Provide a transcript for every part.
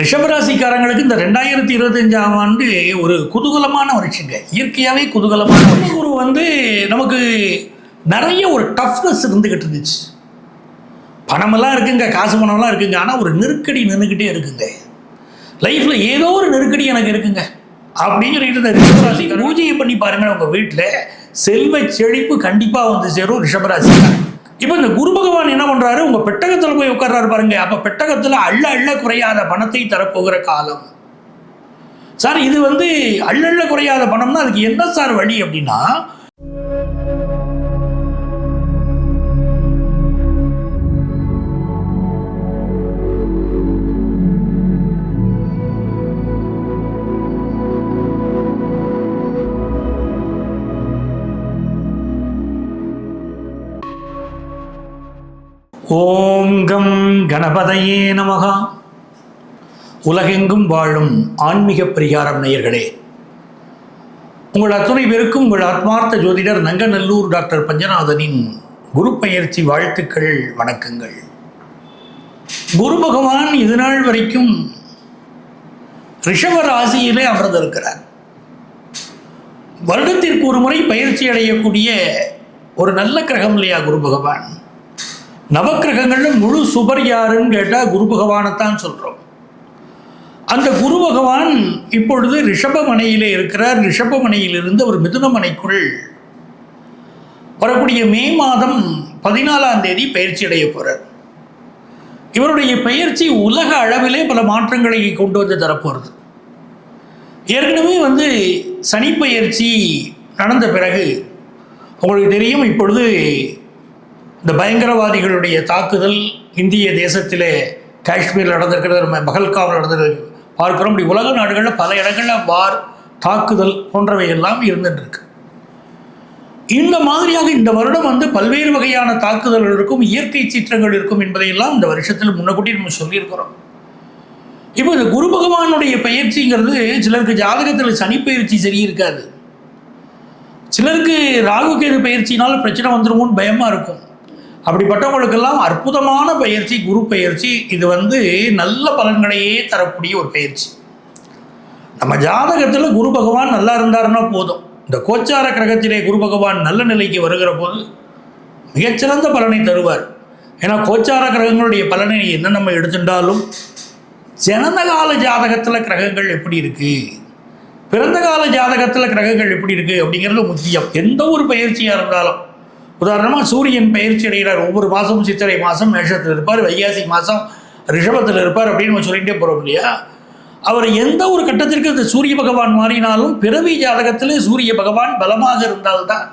ரிஷபராசிக்காரங்களுக்கு இந்த ரெண்டாயிரத்தி இருபத்தஞ்சாம் ஆண்டு ஒரு குதூகலமான வருஷங்க இயற்கையாகவே குதூகலமான குரு வந்து நமக்கு நிறைய ஒரு டஃப்னஸ் இருந்துக்கிட்டு இருந்துச்சு. பணமெல்லாம் இருக்குங்க காசு பணம்லாம் இருக்குங்க. ஆனால் ஒரு நெருக்கடி நின்றுக்கிட்டே இருக்குங்க. லைஃப்பில் ஏதோ ஒரு நெருக்கடி எனக்கு இருக்குங்க. அப்படின்னு சொல்லிட்டு இந்த ரிஷபராசி பூஜையை பண்ணி பாருங்கள் உங்கள் வீட்டில் செல்வ செழிப்பு கண்டிப்பாக வந்து சேரும் ரிஷபராசிக்காரன் இப்போ இந்த குரு பகவான் என்ன பண்ணுறாரு உங்கள் பெட்டகத்தில் போய் உட்கார்றாரு பாருங்க. அப்போ பெட்டகத்தில் அள்ள அள்ள குறையாத பணத்தை தரப்போகிற காலம். சார் இது வந்து அள்ளள்ள குறையாத பணம்னா அதுக்கு என்ன சார் வழி அப்படின்னா ஓம் கம் கணபதையே நமகா. உலகெங்கும் வாழும் ஆன்மீக பரிகாரம் நேயர்களே. உங்கள் அத்துணை பேருக்கும் உங்கள் ஆத்மார்த்த ஜோதிடர் நங்கநல்லூர் டாக்டர் பஞ்சநாதனின் குரு பயிற்சி வாழ்த்துக்கள் வணக்கங்கள். குரு பகவான் இதுநாள் வரைக்கும் ரிஷப ராசியிலே அமர்ந்திருக்கிறார். வருடத்திற்கு ஒரு முறை பயிற்சி அடையக்கூடிய ஒரு நல்ல கிரகம் இல்லையா குரு பகவான்? நவக்கிரகங்களில் முழு சுபர் யாருன்னு கேட்டால் குரு பகவானைத்தான் சொல்கிறோம் அந்த குரு பகவான் இப்பொழுது ரிஷபமனையிலே இருக்கிறார். ரிஷபமனையிலிருந்து ஒரு மிதுனமனைக்குள் வரக்கூடிய மே மாதம் பதினாலாம் தேதி பயிற்சி அடைய போகிறார் இவருடைய பயிற்சி உலக அளவிலே பல மாற்றங்களை கொண்டு வந்து தரப்போகிறது ஏற்கனவே வந்து சனி பயிற்சி நடந்த பிறகு உங்களுக்கு தெரியும் இப்பொழுது இந்த பயங்கரவாதிகளுடைய தாக்குதல் இந்திய தேசத்திலே காஷ்மீரில் நடந்திருக்கிறது நம்ம பகல்காவில் நடந்திருக்கு பார்க்குறோம் இப்படி உலக நாடுகளில் பல இடங்களில் வார் தாக்குதல் போன்றவை எல்லாம் இருந்துட்டு இந்த மாதிரியாக இந்த வருடம் வந்து பல்வேறு வகையான தாக்குதல்கள் இருக்கும் இயற்கை சீற்றங்கள் இருக்கும் என்பதையெல்லாம் இந்த வருஷத்தில் முன்னக்கூட்டி நம்ம சொல்லியிருக்கிறோம். இப்போ இந்த குரு பகவானுடைய பயிற்சிங்கிறது சிலருக்கு ஜாதகத்தில் சனி பயிற்சி சரி இருக்காது. சிலருக்கு ராகு கேது பயிற்சினால பிரச்சனை வந்துருமோன்னு பயமாக இருக்கும். அப்படிப்பட்டவங்களுக்கெல்லாம் அற்புதமான பயிற்சி குரு பயிற்சி. இது வந்து நல்ல பலன்களையே தரக்கூடிய ஒரு பயிற்சி. நம்ம ஜாதகத்தில் குரு பகவான் நல்லா இருந்தாருன்னா போதும். இந்த கோச்சார கிரகத்திலே குரு பகவான் நல்ல நிலைக்கு வருகிற போது மிகச்சிறந்த பலனை தருவார். ஏன்னா கோச்சார கிரகங்களுடைய பலனை என்ன நம்ம எடுத்துட்டாலும் ஜனன கால ஜாதகத்தில் கிரகங்கள் எப்படி இருக்குது பிறந்த கால ஜாதகத்தில் கிரகங்கள் எப்படி இருக்குது அப்படிங்கிறது முக்கியம். எந்த ஒரு பயிற்சியாக இருந்தாலும். உதாரணமாக சூரியன் பயிற்சி அடைகிறார். ஒவ்வொரு மாதமும் சித்திரை மாதம் மேஷத்தில் இருப்பார் வைகாசி மாதம் ரிஷபத்தில் இருப்பார் அப்படின்னு நம்ம சொல்லிகிட்டே போகிறோம் இல்லையா? அவர் எந்த ஒரு கட்டத்திற்கு இந்த சூரிய பகவான் மாறினாலும் பிறவி ஜாதகத்திலே சூரிய பகவான் பலமாக இருந்தால்தான்.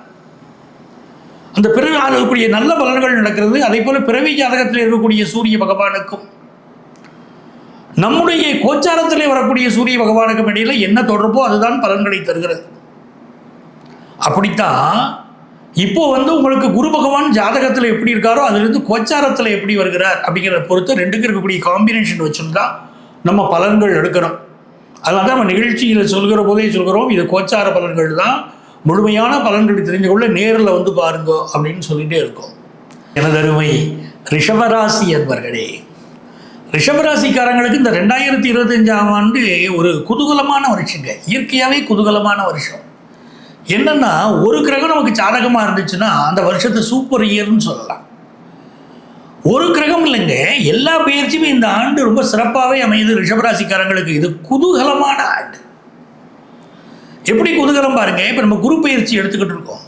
அந்த பிறவி இருக்கக்கூடிய நல்ல பலன்கள் நடக்கிறது. அதே போல பிறவி ஜாதகத்தில் இருக்கக்கூடிய சூரிய பகவானுக்கும் நம்முடைய கோச்சாரத்திலே வரக்கூடிய சூரிய பகவானுக்கும் இடையில என்ன தொடர்போ அதுதான் பலன்களை தருகிறது. அப்படித்தான் இப்போ வந்து உங்களுக்கு குரு பகவான் ஜாதகத்தில் எப்படி இருக்காரோ அதுலேருந்து கோச்சாரத்தில் எப்படி வருகிறார் அப்படிங்கிறத பொறுத்து ரெண்டுக்கு இருக்கக்கூடிய காம்பினேஷன் வச்சுருந்தா நம்ம பலன்கள் எடுக்கணும். அதனால தான் நம்ம நிகழ்ச்சியில் சொல்கிற போதே சொல்கிறோம் இது கோச்சார பலன்கள் தான். முழுமையான பலன்களை தெரிஞ்சு கொள்ள நேரில் வந்து பாருங்க அப்படின்னு சொல்லிகிட்டே இருக்கோம். எனதருமை ரிஷபராசி என்பர்களே ரிஷபராசிக்காரங்களுக்கு இந்த ரெண்டாயிரத்தி இருபத்தஞ்சாம் ஆண்டு ஒரு குதூகலமான வருஷங்க. இயற்கையாகவே குதூகலமான வருஷம். என்னன்னா ஒரு கிரகம் நமக்கு சாதகமாக இருந்துச்சுன்னா அந்த வருஷத்தை சூப்பர் இயர்னு சொல்லலாம். ஒரு கிரகம் இல்லைங்க எல்லா பயிற்சியுமே இந்த ஆண்டு ரொம்ப சிறப்பாகவே அமையுது. ரிஷபராசிக்காரங்களுக்கு இது குதூகலமான ஆண்டு. எப்படி குதூகலம் பாருங்க இப்போ நம்ம குரு பயிற்சி எடுத்துக்கிட்டு இருக்கோம்.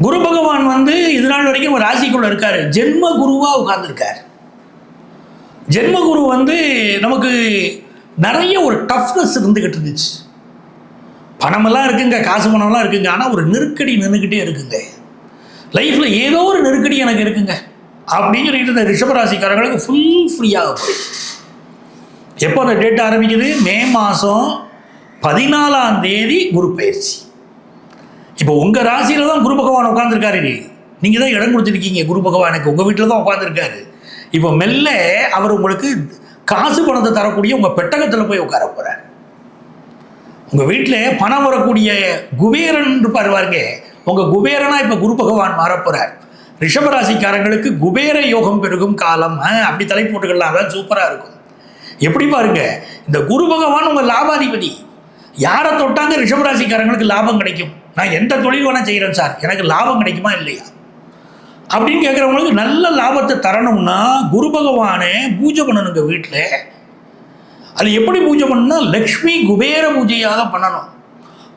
குரு பகவான் வந்து இது நாள் வரைக்கும் ராசிக்குள்ள இருக்காரு. ஜென்ம குருவாக உட்கார்ந்துருக்கார். ஜென்ம குரு வந்து நமக்கு நிறைய ஒரு டஃப்னஸ் இருந்துக்கிட்டு இருந்துச்சு. பணமெல்லாம் இருக்குங்க காசு பணம்லாம் இருக்குங்க. ஆனால் ஒரு நெருக்கடி நின்றுக்கிட்டே இருக்குங்க. லைஃப்பில் ஏதோ ஒரு நெருக்கடி எனக்கு இருக்குங்க. அப்படின்னு சொல்லிட்டு இந்த ரிஷபராசிக்காரங்களுக்கு ஃபுல் ஃப்ரீயாக போய் எப்போ அந்த டேட் ஆரம்பிக்குது? மே மாதம் பதினாலாம் தேதி குரு பயிற்சி. இப்போ உங்கள் ராசியில் தான் குரு பகவான் உட்காந்துருக்காரு நீங்கள் தான் இடம் கொடுத்துருக்கீங்க குரு பகவானுக்கு உங்கள் வீட்டில் தான் உட்காந்துருக்காரு இப்போ மெல்ல அவர் உங்களுக்கு காசு பணத்தை தரக்கூடிய உங்கள் பெட்டகத்தில் போய் உட்கார போகிறார் உங்கள் வீட்டில் பணம் வரக்கூடிய குபேரன் இருப்பார் பாருங்க உங்கள் குபேரனாக இப்போ குரு பகவான் மாறப்போகிறார் ரிஷபராசிக்காரங்களுக்கு குபேர யோகம் பெருகும் காலம். அப்படி தலை போட்டுக்கலாம் அதான் சூப்பராக இருக்கும். எப்படி பாருங்க இந்த குரு பகவான் உங்கள் லாபாதிபதி. யாரை தொட்டாங்க ரிஷபராசிக்காரங்களுக்கு லாபம் கிடைக்கும்? நான் எந்த தொழில் வேணால் செய்கிறேன் சார். எனக்கு லாபம் கிடைக்குமா இல்லையா? அப்படின்னு கேட்குறவங்களுக்கு நல்ல லாபத்தை தரணும்னா குரு பகவானை பூஜை பண்ணணுங்க வீட்டில் அது எப்படி பூஜை பண்ணணும்னா லக்ஷ்மி குபேர பூஜையாக பண்ணணும்.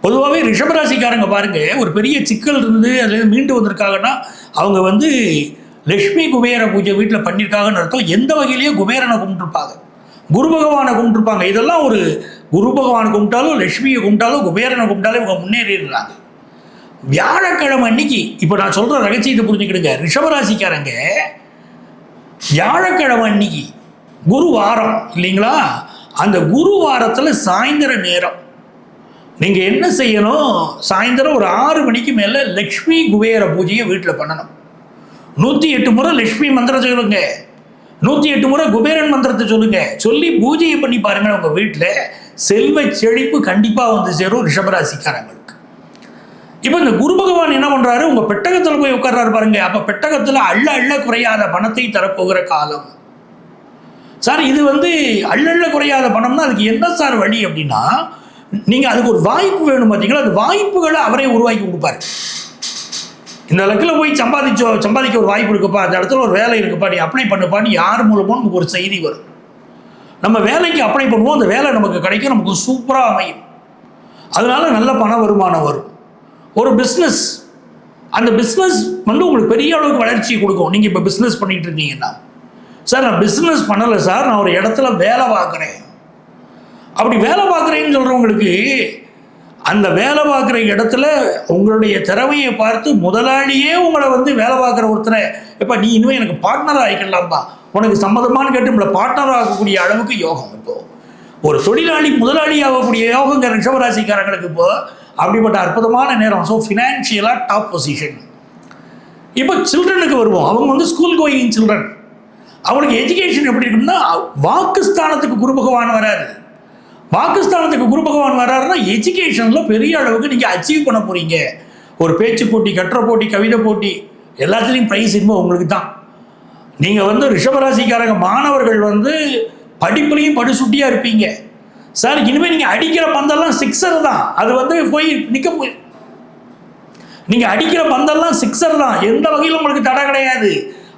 பொதுவாகவே ரிஷபராசிக்காரங்க பாருங்க ஒரு பெரிய சிக்கல் இருந்து அதுலேருந்து மீண்டு வந்திருக்காங்கன்னா அவங்க வந்து லக்ஷ்மி குபேர பூஜை வீட்டில் பண்ணியிருக்காங்கன்னு அர்த்தம். எந்த வகையிலையும் குபேரனை கும்பிட்டுருப்பாங்க. குரு பகவானை கும்பிட்டுருப்பாங்க. இதெல்லாம் ஒரு குரு பகவானை கும்பிட்டாலும் லக்ஷ்மியை கும்பிட்டாலும் குபேரனை கும்பிட்டாலும் இவங்க முன்னேறிடுறாங்க. வியாழக்கிழமை அன்னைக்கு இப்போ நான் சொல்கிற ரகசியத்தை புரிஞ்சுக்கிடுங்க. ரிஷபராசிக்காரங்க வியாழக்கிழமை அன்னைக்கு குரு வாரம் இல்லைங்களா? அந்த குரு வாரத்தில் சாயந்தர நேரம். நீங்கள் என்ன செய்யணும்? சாயந்தரம் ஒரு ஆறு மணிக்கு மேலே லக்ஷ்மி குபேர பூஜையை வீட்டில் பண்ணணும். நூற்றி எட்டு முறை லக்ஷ்மி மந்திரம் சொல்லுங்க. நூற்றி எட்டு முறை குபேரன் மந்திரத்தை சொல்லுங்க. சொல்லி பூஜையை பண்ணி பாருங்கள் உங்கள் வீட்டில் செல்வ செழிப்பு கண்டிப்பாக வந்து சேரும் ரிஷபராசிக்காரங்களுக்கு. இப்போ இந்த குரு பகவான் என்ன பண்ணுறாரு உங்கள் பெட்டகத்தில் போய் உட்கார்றாரு பாருங்க. அப்போ பெட்டகத்தில் அள்ள அள்ள குறையாத பணத்தை தரப்போகிற காலம். சார் இது வந்து அள்ளள்ள குறையாத பணம்னா அதுக்கு என்ன சார் வழி அப்படின்னா நீங்கள் அதுக்கு ஒரு வாய்ப்பு வேணும் பார்த்தீங்களா அது வாய்ப்புகளை அவரே உருவாக்கி கொடுப்பாரு. இந்த லக்கில் போய் சம்பாதிச்சோ சம்பாதிக்க ஒரு வாய்ப்பு இருக்குப்பா அந்த இடத்துல ஒரு வேலை இருக்குப்பா நீ அப்ளை பண்ணுப்பான்னு யார் மூலமோ நமக்கு ஒரு செய்தி வரும். நம்ம வேலைக்கு அப்ளை பண்ணுவோம் அந்த வேலை நமக்கு கிடைக்கும் நமக்கு சூப்பராக அமையும். அதனால நல்ல பண வருமானம் வரும். ஒரு பிஸ்னஸ் அந்த பிஸ்னஸ் வந்து உங்களுக்கு பெரிய அளவுக்கு வளர்ச்சியை கொடுக்கும். நீங்கள் இப்போ பிஸ்னஸ் பண்ணிகிட்டு இருக்கீங்கன்னா. சார் நான் பிஸ்னஸ் பண்ணலை சார் நான் ஒரு இடத்துல வேலை பார்க்குறேன். அப்படி வேலை பார்க்குறேன்னு சொல்கிறவங்களுக்கு அந்த வேலை பார்க்குற இடத்துல உங்களுடைய திறமையை பார்த்து முதலாளியே உங்களை வந்து வேலை பார்க்குற ஒருத்தரை இப்போ நீ இனிமேல் எனக்கு பார்ட்னர் ஆகிக்கலாம்ப்பா உனக்கு சம்மதமானு கேட்டு நம்மளை பார்ட்னர் ஆகக்கூடிய அளவுக்கு யோகம் இப்போ. ஒரு தொழிலாளி முதலாளி ஆகக்கூடிய யோகங்க ரிஷபராசிக்காரங்களுக்கு இப்போ அப்படிப்பட்ட அற்புதமான நேரம். ஸோ ஃபினான்ஷியலாக டாப் பொசிஷன் இப்போ சில்ட்ரனுக்கு வருவோம். அவங்க வந்து ஸ்கூல் கோயிங் சில்ட்ரன் அவனுக்கு எஜுகேஷன் எப்படி இருக்கும்னா வாக்குஸ்தானத்துக்கு குரு பகவான் வராது பாகிஸ்தானத்துக்கு குரு பகவான் வர்றாருன்னா எஜுகேஷனில் பெரிய அளவுக்கு நீங்கள் அச்சீவ் பண்ண போகிறீங்க ஒரு பேச்சு போட்டி கட்டுரை போட்டி கவிதை போட்டி எல்லாத்துலேயும் ப்ரைஸ் இனிமே உங்களுக்கு தான். நீங்கள் வந்து ரிஷபராசிக்காரங்க மாணவர்கள் வந்து படிப்புலையும் படுசுட்டியாக இருப்பீங்க. சார் இனிமேல் நீங்கள் அடிக்கிற பந்தெல்லாம் சிக்ஸர் தான். அது வந்து போய் நிற்க போய் நீங்கள் அடிக்கிற பந்தெல்லாம் சிக்ஸர் தான். எந்த வகையிலும் உங்களுக்கு தடை கிடையாது.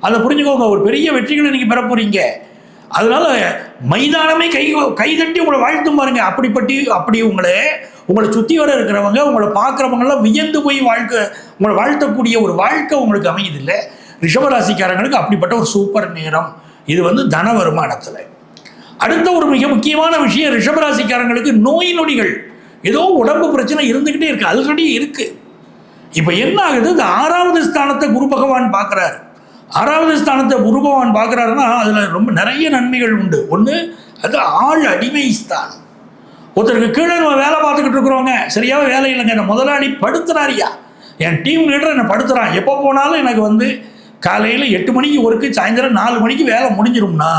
அதை புரிஞ்சுக்கோங்க ஒரு பெரிய வெற்றிகளை நீங்கள் பெற போகிறீங்க அதனால மைதானமே கை கை தட்டி உங்களை வாழ்த்தும் பாருங்க. அப்படிப்பட்டி அப்படி உங்களை உங்களை சுற்றி வர இருக்கிறவங்க உங்களை பார்க்குறவங்கெல்லாம் வியந்து போய் வாழ்க்கை உங்களை வாழ்த்தக்கூடிய ஒரு வாழ்க்கை உங்களுக்கு அமையுது இல்லை ரிஷபராசிக்காரங்களுக்கு அப்படிப்பட்ட ஒரு சூப்பர் நேரம். இது வந்து தன வருமானத்தில். அடுத்த ஒரு மிக முக்கியமான விஷயம் ரிஷபராசிக்காரங்களுக்கு நோய் நொடிகள். ஏதோ உடம்பு பிரச்சனை இருந்துக்கிட்டே இருக்குது ஆல்ரெடி இருக்குது இப்போ என்ன ஆகுது? இந்த ஆறாவது ஸ்தானத்தை குரு பகவான் பார்க்குறாரு. ஆறாவது ஸ்தானத்தை குருபவான் பார்க்குறாருன்னா அதில் ரொம்ப நிறைய நன்மைகள் உண்டு. ஒன்று அது ஆள் அடிமை ஸ்தானம். ஒருத்தருக்கு கீழே நம்ம வேலை பார்த்துக்கிட்டு இருக்கிறோங்க சரியாக வேலை இல்லைங்க இந்த முதலாளி படுத்துறாரியா என் டீம் லீடர் என்னை படுத்துறான். எப்போ போனாலும் எனக்கு வந்து காலையில் எட்டு மணிக்கு ஒர்க்கு சாயந்தரம் நாலு மணிக்கு வேலை முடிஞ்சிரும்னா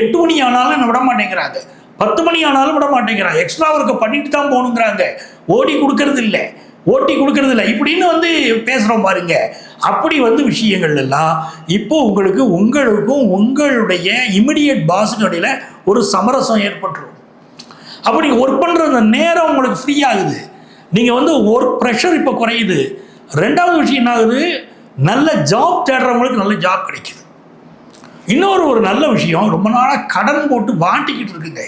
எட்டு மணி ஆனாலும் என்னை விட மாட்டேங்கிறாங்க. பத்து மணி ஆனாலும் விட மாட்டேங்கிறாங்க எக்ஸ்ட்ரா ஒர்க்கை பண்ணிட்டு தான் போகணுங்கிறாங்க. ஓடி கொடுக்கறது இல்லை. ஓட்டி கொடுக்கறது இல்லை இப்படின்னு வந்து பேசுகிறோம் பாருங்க. அப்படி வந்து விஷயங்கள் எல்லாம் இப்போ உங்களுக்கு உங்களுக்கும் உங்களுடைய இமிடியட் பாஸுக்கு இடையில ஒரு சமரசம் ஏற்பட்டுரும். அப்படி ஒர்க் பண்ணுற அந்த நேரம் உங்களுக்கு ஃப்ரீ ஆகுது. நீங்கள் வந்து ஒர்க் ப்ரெஷர் இப்போ குறையுது. ரெண்டாவது விஷயம் என்ன ஆகுது நல்ல ஜாப் தேடுறவங்களுக்கு நல்ல ஜாப் கிடைக்குது. இன்னொரு ஒரு நல்ல விஷயம் ரொம்ப நாளாக கடன் போட்டு வாட்டிக்கிட்டு இருக்குங்க.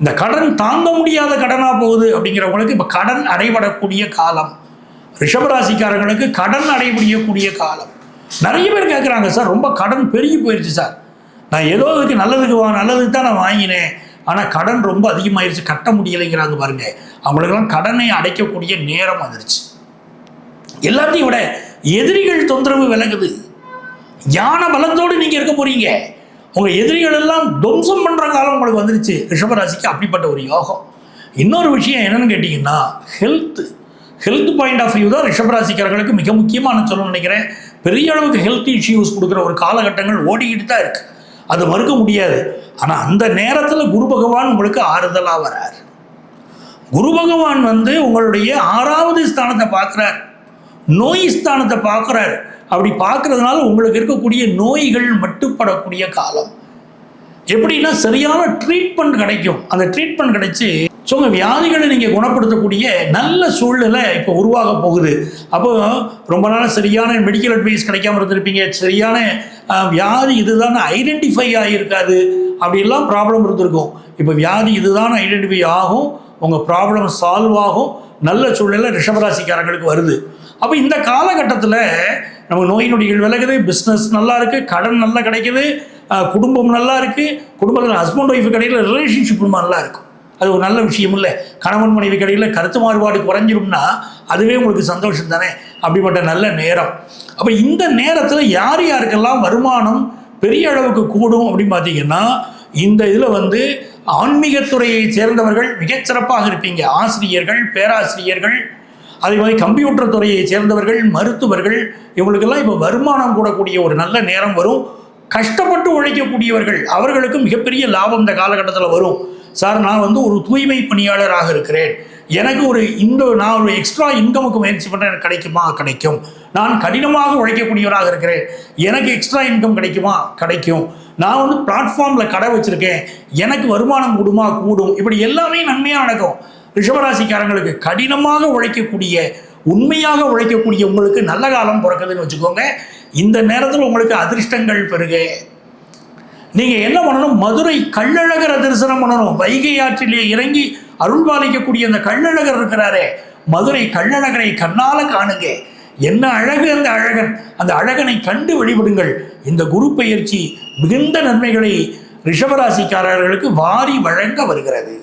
இந்த கடன் தாங்க முடியாத கடனாக போகுது அப்படிங்கிறவங்களுக்கு இப்போ கடன் அடைபடக்கூடிய காலம். ரிஷபராசிக்காரர்களுக்கு கடன் அடைபடியக்கூடிய காலம். நிறைய பேர் கேட்குறாங்க சார் ரொம்ப கடன் பெருகி போயிடுச்சு சார். நான் ஏதோ இதுக்கு நல்லதுக்கு வா நல்லதுக்கு தான் நான் வாங்கினேன். ஆனால் கடன் ரொம்ப அதிகமாயிருச்சு கட்ட முடியலைங்கிறாங்க பாருங்க. அவங்களுக்கெல்லாம் கடனை அடைக்கக்கூடிய நேரம் வந்துருச்சு. எல்லாத்தையும் விட எதிரிகள் தொந்தரவு விலகுது. ஞான பலத்தோடு நீங்கள் இருக்க போகிறீங்க உங்கள் எதிரிகள் எல்லாம் துவம்சம் பண்ணுற காலம் உங்களுக்கு வந்துருச்சு. ரிஷபராசிக்கு அப்படிப்பட்ட ஒரு யோகம். இன்னொரு விஷயம் என்னன்னு கேட்டிங்கன்னா health health point of view தான் ரிஷபராசிக்காரர்களுக்கு மிக முக்கியமான சொல்லணும்னு நினைக்கிறேன். பெரிய அளவுக்கு ஹெல்த் இஷ்யூஸ் கொடுக்குற ஒரு காலகட்டங்கள் ஓடிக்கிட்டு தான் இருக்குது அது மறுக்க முடியாது. ஆனால் அந்த நேரத்தில் குரு பகவான் உங்களுக்கு ஆறுதலாக வரார். குரு பகவான் வந்து உங்களுடைய ஆறாவது ஸ்தானத்தை பார்க்குறார். நோய் ஸ்தானத்தை பார்க்குறாரு. அப்படி பார்க்குறதுனால உங்களுக்கு இருக்கக்கூடிய நோய்கள் மட்டுப்படக்கூடிய காலம். எப்படின்னா சரியான ட்ரீட்மெண்ட் கிடைக்கும். அந்த ட்ரீட்மெண்ட் கிடைச்சி ஸோ உங்கள் வியாதிகளை நீங்கள் குணப்படுத்தக்கூடிய நல்ல சூழ்நிலை இப்போ உருவாக போகுது. அப்போ ரொம்ப நாள் சரியான மெடிக்கல் அட்வைஸ் கிடைக்காம இருந்திருப்பீங்க. சரியான வியாதி இதுதான் ஐடென்டிஃபை ஆகியிருக்காது அப்படிலாம் ப்ராப்ளம் இருந்திருக்கும். இப்போ வியாதி இதுதான் ஐடென்டிஃபை ஆகும். உங்கள் ப்ராப்ளம் சால்வ் ஆகும். நல்ல சூழ்நிலை ரிஷபராசிக்காரங்களுக்கு வருது. அப்போ இந்த காலகட்டத்தில் நம்ம நோய் நொடிகள் விலகுது பிஸ்னஸ் நல்லா இருக்குது கடன் நல்லா கிடைக்குது குடும்பம் நல்லா இருக்குது குடும்பத்தில் ஹஸ்பண்ட் ஒய்ஃபு கடையில் ரிலேஷன்ஷிப் நல்லா இருக்கும். அது ஒரு நல்ல விஷயம் இல்லை. கணவன் மனைவி கடையில் கருத்து மாறுபாடு குறைஞ்சிரும்னா அதுவே உங்களுக்கு சந்தோஷம் தானே? அப்படிப்பட்ட நல்ல நேரம். அப்போ இந்த நேரத்தில் யார் யாருக்கெல்லாம் வருமானம் பெரிய அளவுக்கு கூடும் அப்படின்னு பார்த்தீங்கன்னா இந்த இதில் வந்து ஆன்மீகத்துறையை சேர்ந்தவர்கள் மிகச்சிறப்பாக இருப்பீங்க. ஆசிரியர்கள் பேராசிரியர்கள் அதே மாதிரி கம்ப்யூட்டர் துறையை சேர்ந்தவர்கள் மருத்துவர்கள் இவங்களுக்கெல்லாம் இப்போ வருமானம் கூடக்கூடிய ஒரு நல்ல நேரம் வரும். கஷ்டப்பட்டு உழைக்கக்கூடியவர்கள் அவர்களுக்கு மிகப்பெரிய லாபம் இந்த காலகட்டத்தில் வரும். சார் நான் வந்து ஒரு தூய்மை பணியாளராக இருக்கிறேன். எனக்கு ஒரு இந்த நான் ஒரு எக்ஸ்ட்ரா இன்கமுக்கு முயற்சி பண்ணுறேன் எனக்கு கிடைக்குமா? கிடைக்கும். நான் கடினமாக உழைக்கக்கூடியவராக இருக்கிறேன். எனக்கு எக்ஸ்ட்ரா இன்கம் கிடைக்குமா? கிடைக்கும். நான் வந்து பிளாட்ஃபார்மில் கடை வச்சுருக்கேன். எனக்கு வருமானம் கூடுமா? கூடும். இப்படி எல்லாமே நன்மையாக நடக்கும். ரிஷபராசிக்காரங்களுக்கு கடினமாக உழைக்கக்கூடிய உண்மையாக உழைக்கக்கூடிய உங்களுக்கு நல்ல காலம் பிறக்குதுன்னு வச்சுக்கோங்க. இந்த நேரத்தில் உங்களுக்கு அதிர்ஷ்டங்கள் பெருக. நீங்கள் என்ன பண்ணணும்? மதுரை கள்ளழகரை தரிசனம் பண்ணணும். வைகை ஆற்றிலே இறங்கி அருள்பாலிக்கக்கூடிய அந்த கள்ளழகர் இருக்கிறாரே. மதுரை கள்ளழகரை கண்ணால காணுங்க. என்ன அழகு அந்த அழகன். அந்த அழகனை கண்டு வழிபடுங்கள். இந்த குரு பயிற்சி மிகுந்த நன்மைகளை ரிஷபராசிக்காரர்களுக்கு வாரி வழங்க வருகிறது.